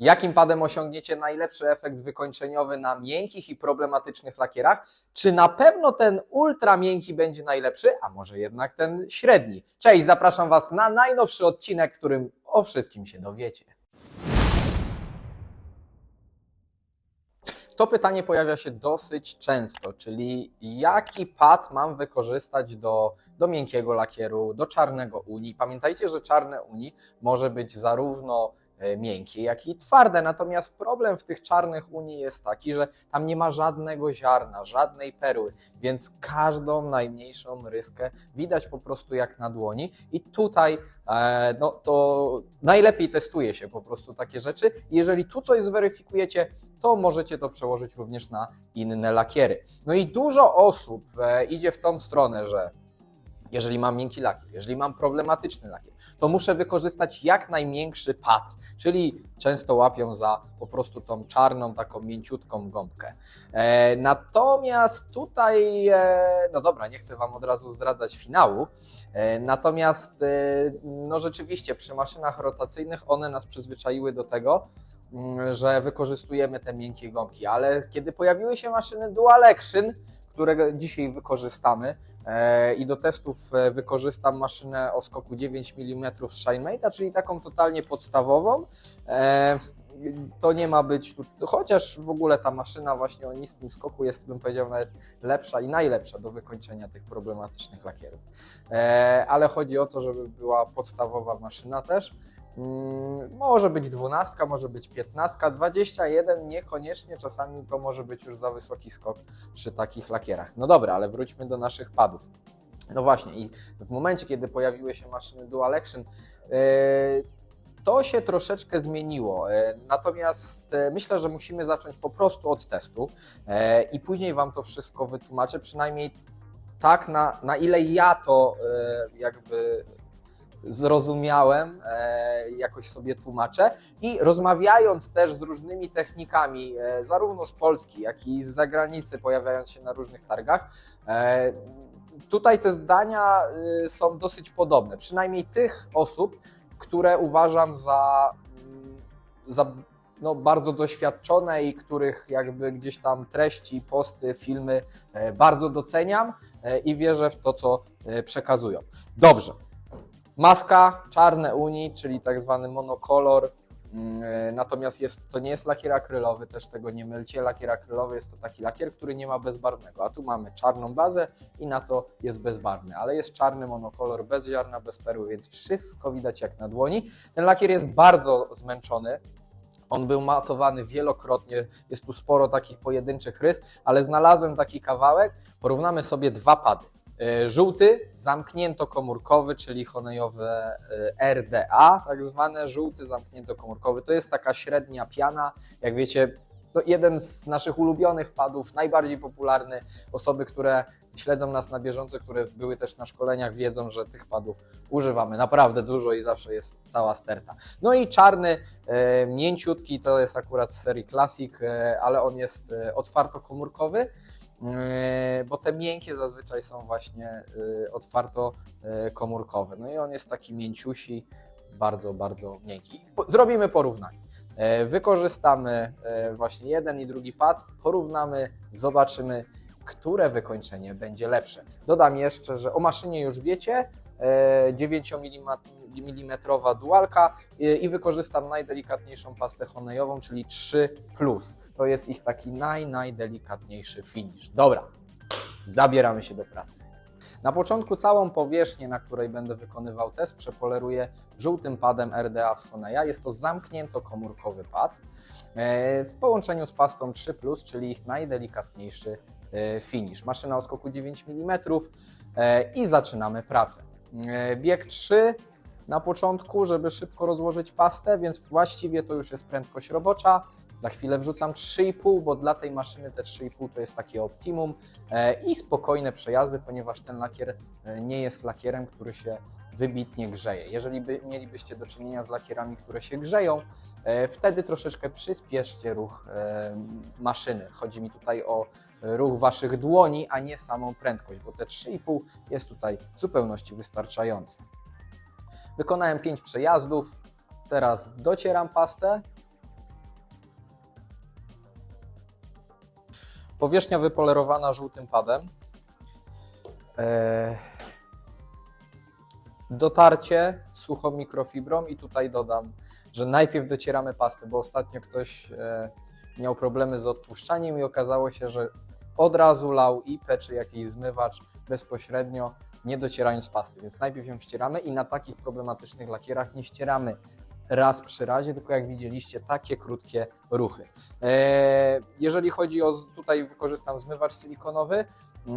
Jakim padem osiągniecie najlepszy efekt wykończeniowy na miękkich i problematycznych lakierach? Czy na pewno ten ultra miękki będzie najlepszy, a może jednak ten średni? Cześć, zapraszam Was na najnowszy odcinek, w którym o wszystkim się dowiecie. To pytanie pojawia się dosyć często, czyli jaki pad mam wykorzystać do, do miękkiego lakieru, do czarnego uni. Pamiętajcie, że czarne uni może być zarówno miękkie, jak i twarde. Natomiast problem w tych czarnych uni jest taki, że tam nie ma żadnego ziarna, żadnej perły, więc każdą najmniejszą ryskę widać po prostu jak na dłoni. I tutaj e, no, to najlepiej testuje się po prostu takie rzeczy. Jeżeli tu coś zweryfikujecie, to możecie to przełożyć również na inne lakiery. No i dużo osób e, idzie w tą stronę, że jeżeli mam miękki lakier, jeżeli mam problematyczny lakier, to muszę wykorzystać jak najmiększy pad, czyli często łapią za po prostu tą czarną, taką mięciutką gąbkę. E, natomiast tutaj, e, no dobra, nie chcę Wam od razu zdradzać finału, e, natomiast e, no rzeczywiście przy maszynach rotacyjnych one nas przyzwyczaiły do tego, mm, że wykorzystujemy te miękkie gąbki, ale kiedy pojawiły się maszyny Dual Action, które dzisiaj wykorzystamy i do testów e, wykorzystam maszynę o skoku 9 mm z czyli taką totalnie podstawową, e, to nie ma być chociaż w ogóle ta maszyna właśnie o niskim skoku jest, bym powiedział, nawet lepsza i najlepsza do wykończenia tych problematycznych lakierów. E, ale chodzi o to, żeby była podstawowa maszyna też. Mm, Może być 12, może być 15, 21 niekoniecznie, czasami to może być już za wysoki skok przy takich lakierach. No dobra, ale wróćmy do naszych padów. No właśnie, i w momencie, kiedy pojawiły się maszyny Dual Action, yy, to się troszeczkę zmieniło. Yy, Natomiast yy, myślę, że musimy zacząć po prostu od testu i później Wam to wszystko wytłumaczę, przynajmniej tak, na, na ile ja to jakby zrozumiałem, e, jakoś sobie tłumaczę i rozmawiając też z różnymi technikami, e, zarówno z Polski, jak i z zagranicy, pojawiając się na różnych targach, e, tutaj te zdania są dosyć podobne, przynajmniej tych osób, które uważam za, mm, za no, bardzo doświadczone i których jakby gdzieś tam treści, posty, filmy bardzo doceniam i wierzę w to, co przekazują. Dobrze. Maska, czarne uni, czyli tak zwany monokolor. Mm, e, Natomiast jest, to nie jest lakier akrylowy, też tego nie mylcie. Lakier akrylowy jest to taki lakier, który nie ma bezbarwnego, a tu mamy czarną bazę i na to jest bezbarwny, ale jest czarny monokolor bez ziarna, bez perły, więc wszystko widać jak na dłoni. Ten lakier jest bardzo zmęczony. On był matowany wielokrotnie, jest tu sporo takich pojedynczych rys, ale znalazłem taki kawałek. Porównamy sobie dwa pady. E, Żółty, zamkniętokomórkowy, czyli honejowe e, RDA, tak zwane żółty zamkniętokomórkowy. To jest taka średnia piana, jak wiecie, to jeden z naszych ulubionych padów, najbardziej popularny. Osoby, które śledzą nas na bieżąco, które były też na szkoleniach, wiedzą, że tych padów używamy naprawdę dużo i zawsze jest cała sterta. No i czarny, e, mięciutki, to jest akurat z serii Classic, ale on jest e, otwartokomórkowy. Yy, bo te miękkie zazwyczaj są właśnie yy, otwarto yy, komórkowe. No i on jest taki mięciusi, bardzo, bardzo miękki. Zrobimy porównanie. Wykorzystamy właśnie jeden i drugi pad, porównamy, zobaczymy, które wykończenie będzie lepsze. Dodam jeszcze, że o maszynie już wiecie, yy, 9 mm dualka i wykorzystam najdelikatniejszą pastę honejową, czyli 3+. To jest ich taki naj, najdelikatniejszy finish. Dobra, zabieramy się do pracy. Na początku całą powierzchnię, na której będę wykonywał test, przepoleruję żółtym padem RDA z Honeya. Jest to zamknięto-komórkowy pad e, w połączeniu z pastą 3+, czyli ich najdelikatniejszy e, finish. Maszyna o skoku 9 mm e, i zaczynamy pracę. Bieg 3 na początku, żeby szybko rozłożyć pastę, więc właściwie to już jest prędkość robocza. Za chwilę wrzucam 3,5, bo dla tej maszyny te 3,5 to jest takie optimum e, i spokojne przejazdy, ponieważ ten lakier e, nie jest lakierem, który się wybitnie grzeje. Jeżeli by, mielibyście do czynienia z lakierami, które się grzeją, e, wtedy troszeczkę przyspieszcie ruch maszyny. Chodzi mi tutaj o ruch waszych dłoni, a nie samą prędkość, bo te 3,5 jest tutaj w zupełności Powierzchnia wypolerowana żółtym padem. E, Dotarcie suchą mikrofibrą i tutaj dodam, że najpierw docieramy pastę, bo ostatnio ktoś e, miał problemy z odtłuszczaniem i okazało się, że od razu lał IPę czy jakiś zmywacz bezpośrednio, nie docierając pasty. Więc najpierw ją ścieramy i na takich problematycznych lakierach nie ścieramy raz przy razie, tylko jak widzieliście, takie krótkie ruchy. E, Jeżeli chodzi o, tutaj wykorzystam zmywacz silikonowy,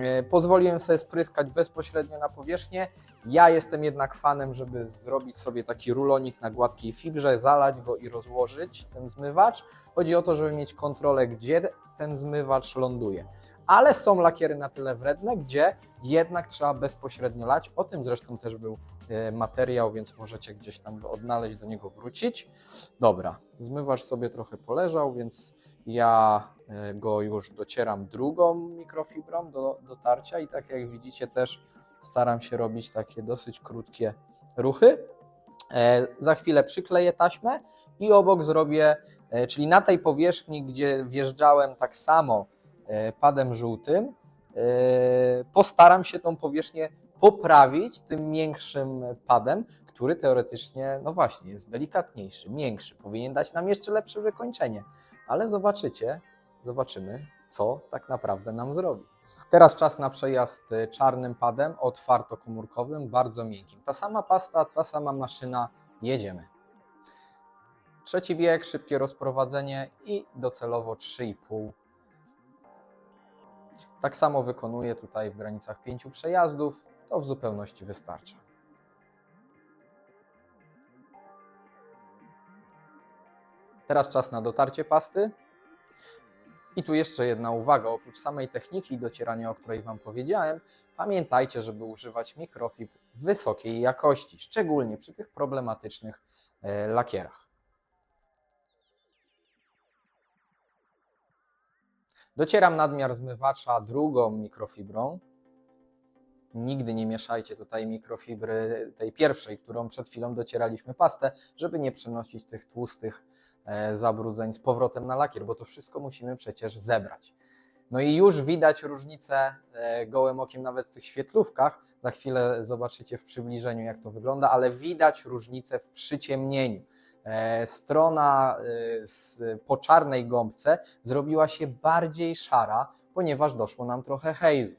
e, pozwoliłem sobie spryskać bezpośrednio na powierzchnię. Ja jestem jednak fanem, żeby zrobić sobie taki rulonik na gładkiej fibrze, zalać go i rozłożyć ten zmywacz. Chodzi o to, żeby mieć kontrolę, gdzie ten zmywacz ląduje. Ale są lakiery na tyle wredne, gdzie jednak trzeba bezpośrednio lać. O tym zresztą też był e, materiał, więc możecie gdzieś tam odnaleźć, do niego wrócić. Dobra, zmywacz sobie trochę poleżał, więc ja e, go już docieram drugą mikrofibrą do dotarcia i tak jak widzicie też staram się robić takie dosyć krótkie ruchy. E, Za chwilę przykleję taśmę i obok zrobię, czyli na tej powierzchni, gdzie wjeżdżałem tak samo padem żółtym, e, postaram się tą powierzchnię poprawić tym większym padem, który teoretycznie, no właśnie, jest delikatniejszy, miększy, powinien dać nam jeszcze lepsze wykończenie. Ale zobaczycie, zobaczymy, co tak naprawdę nam zrobi. Teraz czas na przejazd czarnym padem, otwartokomórkowym, bardzo miękkim. Ta sama pasta, ta sama maszyna, jedziemy. Trzeci bieg, szybkie rozprowadzenie i docelowo 3,5. Tak samo wykonuję tutaj w granicach pięciu przejazdów, to w zupełności wystarcza. Teraz czas na dotarcie pasty. I tu jeszcze jedna uwaga, oprócz samej techniki docierania, o której Wam powiedziałem, pamiętajcie, żeby używać mikrofibr wysokiej jakości, szczególnie przy tych problematycznych e, lakierach. Docieram nadmiar zmywacza drugą mikrofibrą. Nigdy nie mieszajcie tutaj mikrofibry tej pierwszej, którą przed chwilą docieraliśmy pastę, żeby nie przenosić tych tłustych e, zabrudzeń z powrotem na lakier, bo to wszystko musimy przecież zebrać. No i już widać różnicę e, gołym okiem nawet w tych świetlówkach. Za chwilę zobaczycie w przybliżeniu, jak to wygląda, ale widać różnicę w przyciemnieniu. E, Strona e, po czarnej gąbce zrobiła się bardziej szara, ponieważ doszło nam trochę hejzu.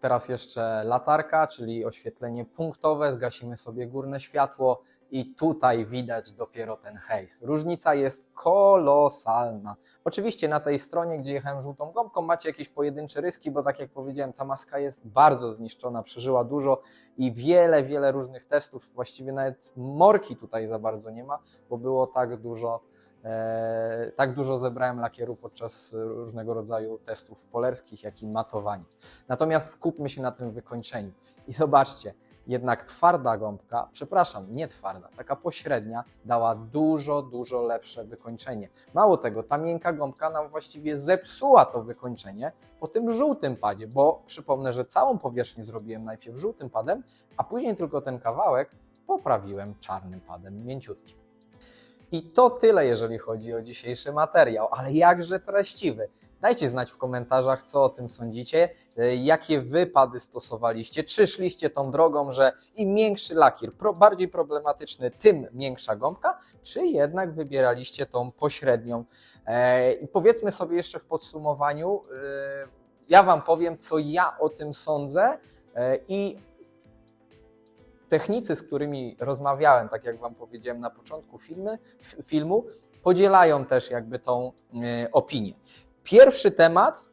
Teraz jeszcze latarka, czyli oświetlenie punktowe, zgasimy sobie górne światło i tutaj widać dopiero ten hejs. Różnica jest kolosalna. Oczywiście na tej stronie, gdzie jechałem żółtą gąbką, macie jakieś pojedyncze ryski, bo tak jak powiedziałem, ta maska jest bardzo zniszczona, przeżyła dużo i wiele, wiele różnych testów, właściwie nawet morki tutaj za bardzo nie ma, bo było tak dużo E, tak dużo zebrałem lakieru podczas różnego rodzaju testów polerskich, jak i matowania. Natomiast skupmy się na tym wykończeniu. I zobaczcie, jednak twarda gąbka, przepraszam, nie twarda, taka pośrednia, dała dużo, dużo lepsze wykończenie. Mało tego, ta miękka gąbka nam właściwie zepsuła to wykończenie po tym żółtym padzie, bo przypomnę, że całą powierzchnię zrobiłem najpierw żółtym padem, a później tylko ten kawałek poprawiłem czarnym padem, mięciutkim. I to tyle, jeżeli chodzi o dzisiejszy materiał, ale jakże treściwy. Dajcie znać w komentarzach, co o tym sądzicie, e, jakie wypady stosowaliście, czy szliście tą drogą, że im większy lakier, bardziej problematyczny, tym większa gąbka, czy jednak wybieraliście tą pośrednią. E, I powiedzmy sobie jeszcze w podsumowaniu, e, ja Wam powiem, co ja o tym sądzę i technicy, z którymi rozmawiałem, tak jak Wam powiedziałem na początku filmy, filmu, podzielają też jakby tą opinię. Pierwszy temat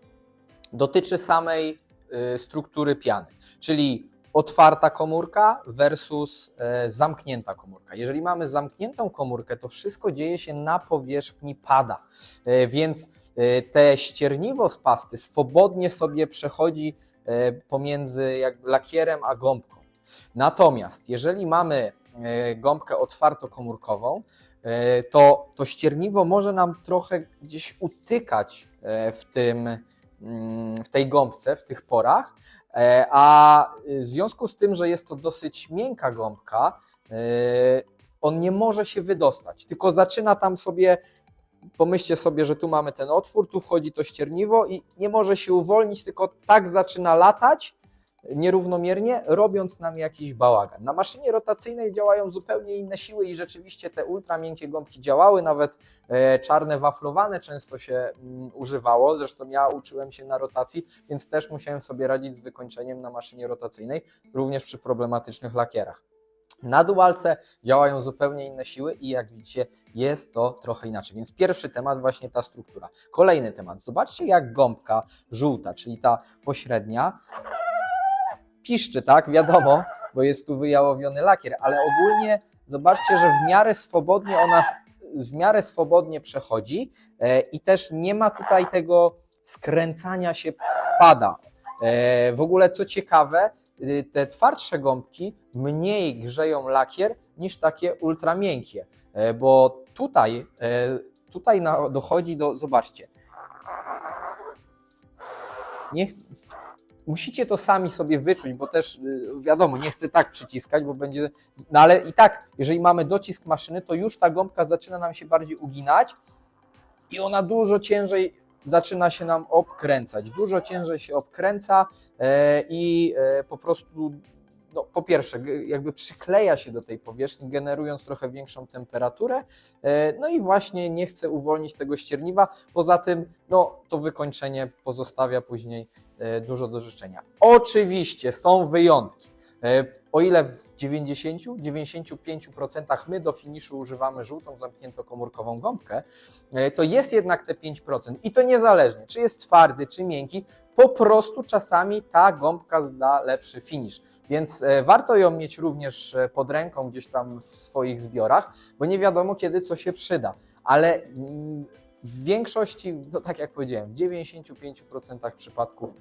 dotyczy samej y, struktury piany, czyli otwarta komórka versus e, zamknięta komórka. Jeżeli mamy zamkniętą komórkę, to wszystko dzieje się na powierzchni pada, E, więc e, te ścierniwo z pasty swobodnie sobie przechodzi pomiędzy jakby lakierem a gąbką. Natomiast jeżeli mamy gąbkę otwartokomórkową, e, to to ścierniwo może nam trochę gdzieś utykać e, w, tym, mm, w tej gąbce, w tych porach, e, a w związku z tym, że jest to dosyć miękka gąbka, e, on nie może się wydostać, tylko zaczyna tam sobie pomyślcie sobie, że tu mamy ten otwór, tu wchodzi to ścierniwo i nie może się uwolnić, tylko tak zaczyna latać nierównomiernie, robiąc nam jakiś bałagan. Na maszynie rotacyjnej działają zupełnie inne siły i rzeczywiście te ultra miękkie gąbki działały, nawet e, czarne waflowane często się mm, używało, zresztą ja uczyłem się na rotacji, więc też musiałem sobie radzić z wykończeniem na maszynie rotacyjnej, również przy problematycznych lakierach. Na dualce działają zupełnie inne siły i jak widzicie, jest to trochę inaczej. Więc pierwszy temat, właśnie ta struktura. Kolejny temat. Zobaczcie, jak gąbka żółta, czyli ta pośrednia, piszczy, tak? Wiadomo, bo jest tu wyjałowiony lakier, ale ogólnie zobaczcie, że w miarę swobodnie ona w miarę swobodnie przechodzi e, i też nie ma tutaj tego skręcania się pada. E, w ogóle co ciekawe, y, te twardsze gąbki mniej grzeją lakier niż takie ultra miękkie, e, bo tutaj, e, tutaj dochodzi do, zobaczcie, nie musicie to sami sobie wyczuć, bo też y, wiadomo, nie chcę tak przyciskać, bo będzie, no ale i tak, jeżeli mamy docisk maszyny, to już ta gąbka zaczyna nam się bardziej uginać i ona dużo ciężej zaczyna się nam obkręcać, dużo ciężej się obkręca e, i e, po prostu no, po pierwsze, jakby przykleja się do tej powierzchni, generując trochę większą temperaturę, e, no i właśnie nie chce uwolnić tego ścierniwa. Poza tym, no, to wykończenie pozostawia później e, dużo do życzenia. Oczywiście są wyjątki. O ile w 90-95% my do finiszu używamy żółtą zamkniętokomórkową gąbkę, e, to jest jednak te 5% i to niezależnie, czy jest twardy, czy miękki, po prostu czasami ta gąbka da lepszy finish. Więc e, warto ją mieć również e, pod ręką gdzieś tam w swoich zbiorach, bo nie wiadomo kiedy co się przyda. Ale mm, w większości, no tak jak powiedziałem, w 95% przypadków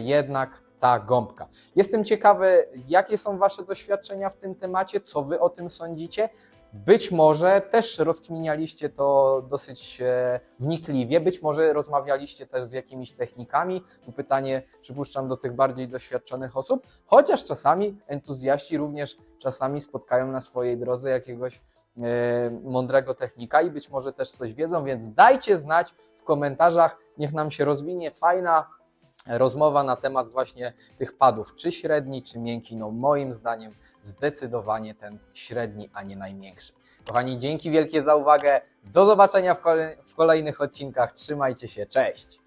jednak ta gąbka. Jestem ciekawy, jakie są Wasze doświadczenia w tym temacie, co Wy o tym sądzicie. Być może też rozkminialiście to dosyć e, wnikliwie, być może rozmawialiście też z jakimiś technikami. Tu pytanie przypuszczam do tych bardziej doświadczonych osób, chociaż czasami entuzjaści również czasami spotkają na swojej drodze jakiegoś e, mądrego technika i być może też coś wiedzą, więc dajcie znać w komentarzach, niech nam się rozwinie fajna rozmowa na temat właśnie tych padów, czy średni, czy miękki. No moim zdaniem zdecydowanie ten średni, a nie najmiększy. Kochani, dzięki wielkie za uwagę. Do zobaczenia w kolejnych odcinkach. Trzymajcie się. Cześć!